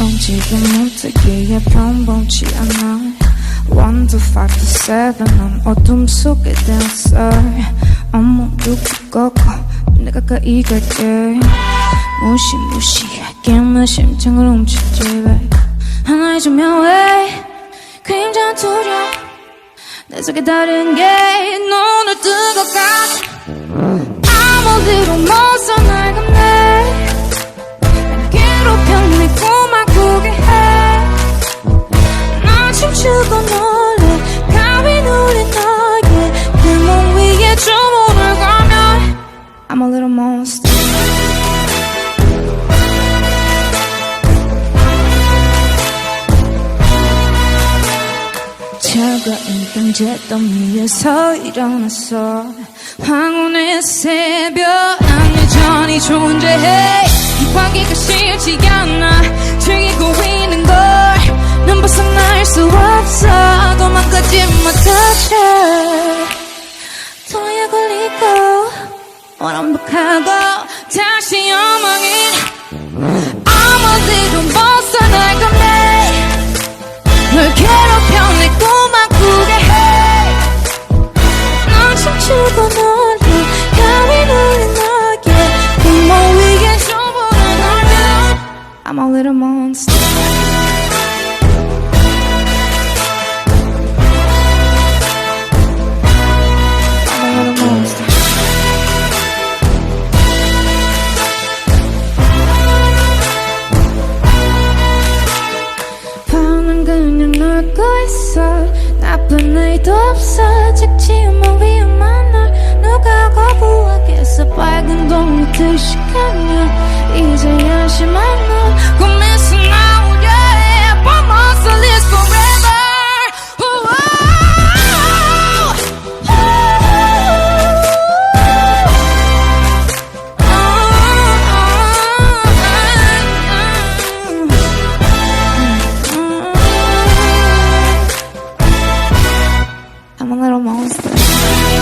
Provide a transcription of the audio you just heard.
움직임 못하기에 평범치 않아. One to five to seven 넌 어둠 속에 dancer. 온몸도 꺾고 내가 가까이 갈게 무시무시하게 내 심장을 훔치지 babe 하나의 조명 왜 그림자 두려. 내 속에 다른 게 눈을 뜨고 가 I'm a little monster 차가운 경제덤 위에서 일어났어. 황혼의 새벽 난 여전히 존재해 이. 관계가 싫지 않아. 즐기고 있는 걸난 벗어날 수 없어. 도망가지 못하지 더야 걸리고 완벽하고 다시 엉망인 little monster. 나쁜 의도 없어. 착지만 위험한 날 누가 거부하겠어? 빨간 동물 뜻이 가면 Another monster.